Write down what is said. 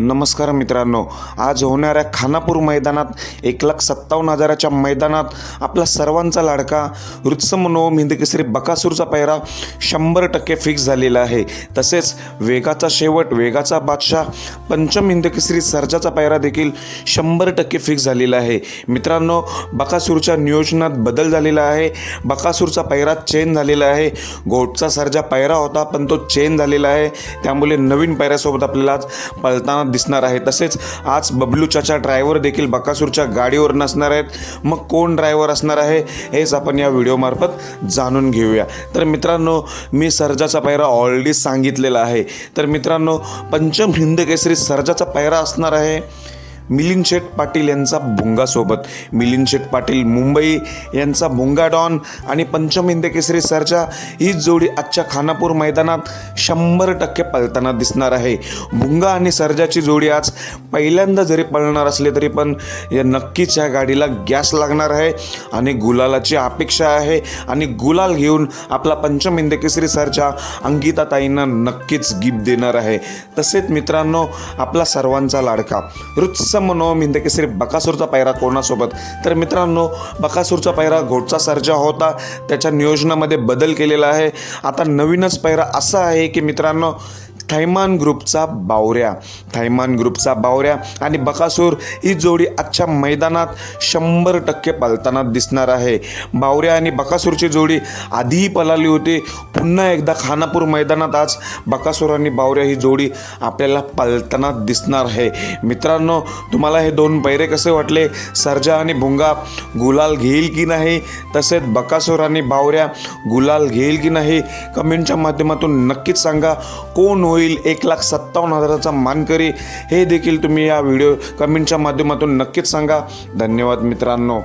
नमस्कार मित्रांनो आज होणाऱ्या खानापूर मैदानात एक लाख सत्तावन्न हजाराच्या मैदानात आपला सर्वांचा लाडका वृत्समनो हिंदकेसरी बकासूरचा पैरा शंभर टक्के फिक्स झालेला आहे. तसेच वेगाचा शेवट वेगाचा बादशाह पंचम हिंदकेसरी सर्जाचा पैरा देखील शंभर टक्के फिक्स झालेला आहे. मित्रांनो बकासूरच्या नियोजनात बदल झालेला आहे. बकासूरचा पैरा चेंज झालेला आहे. घोटचा सर्जा पैरा होता पण तो चेंज झालेला आहे. त्यामुळे नवीन पैऱ्यासोबत आपल्याला आज पळताना दिसणार आहे. तसेच आज बबलूचाचा ड्रायव्हर देखील बकासूरच्या गाडीवर नसणार आहेत. मग कोण ड्रायव्हर असणार आहे हेच आपण या व्हिडिओमार्फत जाणून घेऊया. तर मित्रांनो मी सर्जाचा पायरा ऑलरेडी सांगितलेला आहे. तर मित्रांनो पंचम हिंद केसरी सर्जाचा पायरा असणार आहे. मिलिंद शेठ पाटील यांचा भुंगासोबत मिलिंद शेठ पाटील मुंबई यांचा भुंगा डॉन आणि पंचम हिंद केसरी ही जोडी आजच्या खानापूर मैदानात शंभर टक्के पळताना दिसणार आहे. भुंगा आणि सर्जाची जोडी आज पहिल्यांदा जरी पळणार असले तरी पण या नक्कीच या गाडीला गॅस लागणार आहे आणि गुलालाची अपेक्षा आहे आणि गुलाल घेऊन आपला पंचम हिंद केसरी सरजा अंकिताताईंना नक्कीच गिफ्ट देणार आहे. तसेच मित्रांनो आपला सर्वांचा लाडका रुत्स मनोम हिंदकेसरी बकासूरचा पायरा कोणासोबत? तर मित्रांनो बकासूरचा पायरा घोटचा सर्जा होता. त्याच्या नियोजनामध्ये बदल केलेला आहे. आता नवीनच पायरा असा आहे की मित्रांनो थैमान ग्रुपचा बावऱ्या थैमान ग्रुपचा बावऱ्या. आणि बकासूर ही जोडी आजच्या मैदानात शंभर टक्के पालताना दिसणार आहे. बावऱ्या आणि बकासूरची जोडी आधीही पलाली होती. पुन्हा एकदा खानापूर मैदानात आज बकासूर आणि बावऱ्या ही जोडी आपल्याला पालताना दिसणार आहे. मित्रांनो तुम्हाला हे दोन पैरे कसे वाटले? सर्जा आणि भुंगा गुलाल घेईल की नाही? तसेच बकासूर आणि बावऱ्या गुलाल घेईल की नाही? कमेंटच्या माध्यमातून नक्कीच सांगा. कोण होईल. एक लाख सत्तावन्न हजाराचा मानकरी. हे देखील तुम्ही या व्हिडिओ कमेंटच्या माध्यमातून नक्कीच सांगा. धन्यवाद मित्रांनो.